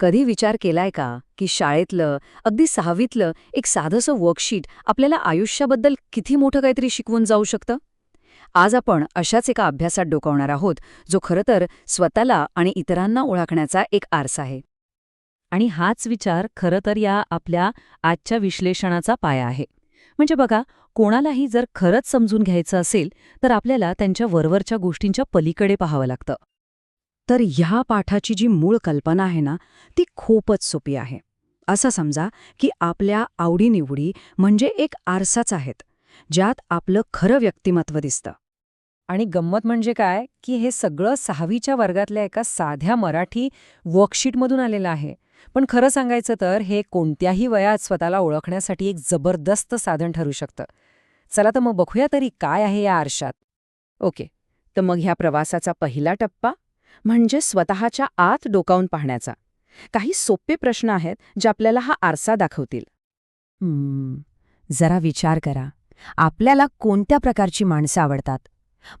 कधी विचार केलाय का की शाळेतलं अगदी सहावीतलं एक साधंसं वर्कशीट आपल्याला आयुष्याबद्दल किती मोठं काहीतरी शिकवून जाऊ शकतं? आज आपण अशाच एका अभ्यासात डोकावणार आहोत जो खरं तर स्वतःला आणि इतरांना ओळखण्याचा एक आरसा आहे. आणि हाच विचार खरं तर या आपल्या आजच्या विश्लेषणाचा पाया आहे. म्हणजे बघा कोणालाही जर खरंच समजून घ्यायचं असेल तर आपल्याला त्यांच्या वरवरच्या गोष्टींच्या पलीकडे पाहावं लागतं. तर ह्या पाठाची जी मूळ कल्पना आहे ना ती खूपच सोपी आहे. असं समजा की आपल्या आवडीनिवडी म्हणजे एक आरसाच आहेत ज्यात आपलं खरं व्यक्तिमत्व दिसतं. आणि गंमत म्हणजे काय की हे सगळं सहावीच्या वर्गातल्या एका साध्या मराठी वर्कशीटमधून आलेलं आहे. पण खरं सांगायचं तर हे कोणत्याही वयात स्वतःला ओळखण्यासाठी एक जबरदस्त साधन ठरू शकतं. चला तर मग बघूया तरी काय आहे या आरशात. ओके तर मग ह्या प्रवासाचा पहिला टप्पा म्हणजे स्वतःच्या आत डोकावून पाहण्याचा. काही सोपे प्रश्न आहेत जे आपल्याला हा आरसा दाखवतील. हम्म, जरा विचार करा. आपल्याला कोणत्या प्रकारची माणसं आवडतात?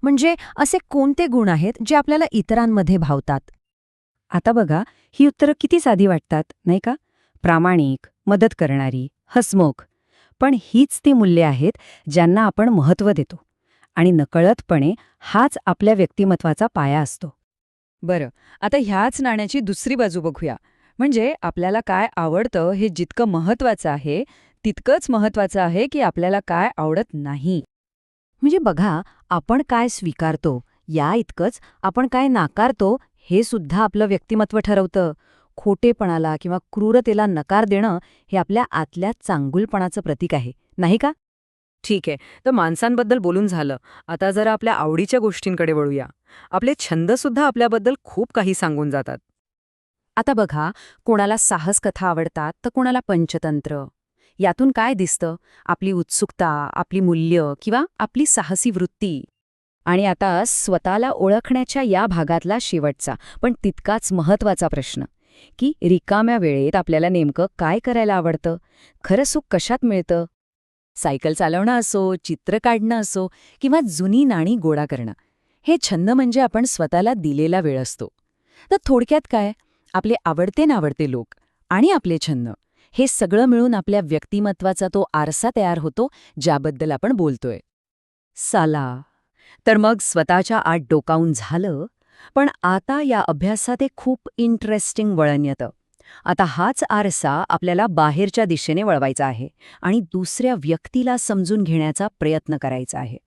म्हणजे असे कोणते गुण आहेत जे आपल्याला इतरांमध्ये भावतात? आता बघा ही उत्तरं किती साधी वाटतात नाही का? प्रामाणिक मदत करणारी हसमुख. पण हीच ती मूल्ये आहेत ज्यांना आपण महत्त्व देतो. आणि नकळतपणे हाच आपल्या व्यक्तिमत्वाचा पाया असतो. बरं आता ह्याच नाण्याची दुसरी बाजू बघूया. म्हणजे आपल्याला काय आवडतं हे जितकं महत्वाचं आहे तितकंच महत्वाचं आहे की आपल्याला काय आवडत नाही. म्हणजे बघा आपण काय स्वीकारतो या इतकंच आपण काय नाकारतो हे सुद्धा आपलं व्यक्तिमत्व ठरवतं. खोटेपणाला किंवा क्रूरतेला नकार देणं हे आपल्या आतल्या चांगुलपणाचं प्रतीक आहे नाही का? ठीक आहे. तर माणसांबद्दल बोलून झालं. आता जरा आपल्या आवडीच्या गोष्टींकडे वळूया. आपले छंदसुद्धा आपल्याबद्दल खूप काही सांगून जातात. आता बघा कोणाला साहस कथा आवडतात तर कोणाला पंचतंत्र. यातून काय दिसतं? आपली उत्सुकता आपली मूल्य किंवा आपली साहसी वृत्ती. आणि आता स्वतःला ओळखण्याच्या या भागातला शेवटचा पण तितकाच महत्त्वाचा प्रश्न. की रिकाम्या वेळेत आपल्याला नेमकं काय करायला आवडतं? खरं सुख कशात मिळतं? सायकल चालवणं असो चित्र काढणं असो किंवा जुनी नाणी गोळा करणं हे छंद म्हणजे आपण स्वतःला दिलेला वेळ असतो. तर थोडक्यात काय? आपले आवडते नावडते लोक आणि आपले छंद हे सगळं मिळून आपल्या व्यक्तिमत्वाचा तो आरसा तयार होतो ज्याबद्दल आपण बोलतोय. साला! तर मग स्वतःच्या आत डोकावून झालं पण आता या अभ्यासात एक खूप इंटरेस्टिंग वळण येतं. आता हाच आरसा आपल्याला बाहेरच्या दिशेने वळवायचा आहे आणि दुसऱ्या व्यक्तीला समजून घेण्याचा प्रयत्न करायचा आहे.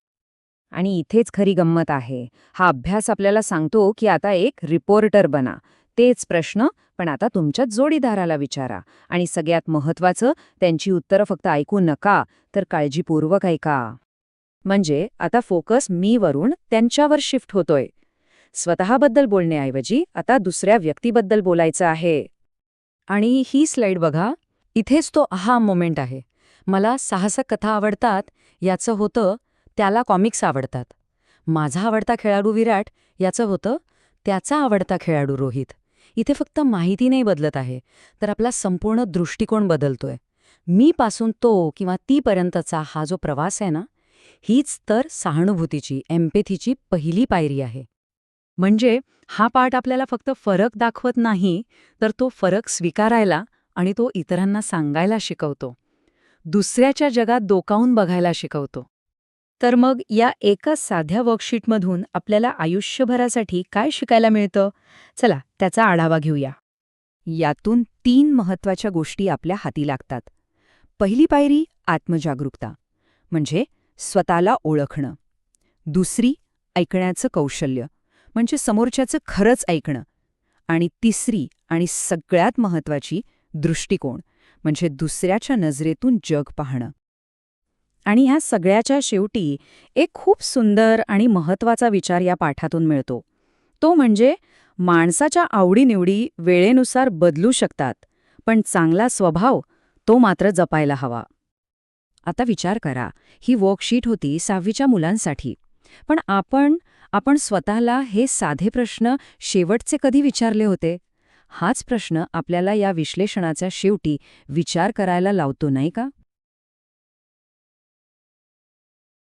आणि इथेच खरी गंमत आहे. हा अभ्यास आपल्याला सांगतो की आता एक रिपोर्टर बना. तेच प्रश्न पण आता तुमच्या जोडीदाराला विचारा. आणि सगळ्यात महत्वाचं त्यांची उत्तरं फक्त ऐकू नका तर काळजीपूर्वक ऐका. म्हणजे आता फोकस मी वरून त्यांच्यावर शिफ्ट होतोय. स्वतःबद्दल बोलण्याऐवजी आता दुसऱ्या व्यक्तीबद्दल बोलायचं आहे. आणि ही स्लाइड बघा. इथेच तो हा मोमेंट आहे. मला साहसक कथा आवडतात याचं होतं त्याला कॉमिक्स आवडतात. माझा आवडता खेळाडू विराट याचं होतं त्याचा आवडता खेळाडू रोहित. इथे फक्त माहिती नाही बदलत आहे तर आपला संपूर्ण दृष्टिकोन बदलतोय. मी पासून तो किंवा तीपर्यंतचा हा जो प्रवास आहे ना हीच तर सहानुभूतीची एम्पेथीची पहिली पायरी आहे. म्हणजे हा पाठ आपल्याला फक्त फरक दाखवत नाही तर तो फरक स्वीकारायला आणि तो इतरांना सांगायला शिकवतो. दुसऱ्याच्या जगात डोकावून बघायला शिकवतो. तर मग या एका साध्या वर्कशीटमधून आपल्याला आयुष्यभरासाठी काय शिकायला मिळतं? चला त्याचा आढावा घेऊया. यातून तीन महत्त्वाच्या गोष्टी आपल्या हाती लागतात. पहिली पायरी आत्मजागरूकता. म्हणजे स्वतःला ओळखणं. दुसरी ऐकण्याचं कौशल्य. म्हणजे समोरच्याचं खरंच ऐकणं. आणि तिसरी आणि सगळ्यात महत्वाची दृष्टिकोन म्हणजे दुसऱ्याच्या नजरेतून जग पाहणं. आणि ह्या सगळ्याच्या शेवटी एक खूप सुंदर आणि महत्त्वाचा विचार या पाठातून मिळतो. तो म्हणजे माणसाच्या आवडीनिवडी वेळेनुसार बदलू शकतात पण चांगला स्वभाव तो मात्र जपायला हवा. आता विचार करा ही वर्कशीट होती सहावीच्या मुलांसाठी. पण आपण आपण स्वतःला हे साधे प्रश्न शेवटचे कधी विचारले होते? हाच प्रश्न आपल्याला या विश्लेषणाच्या शेवटी विचार करायला लावतो नाही का?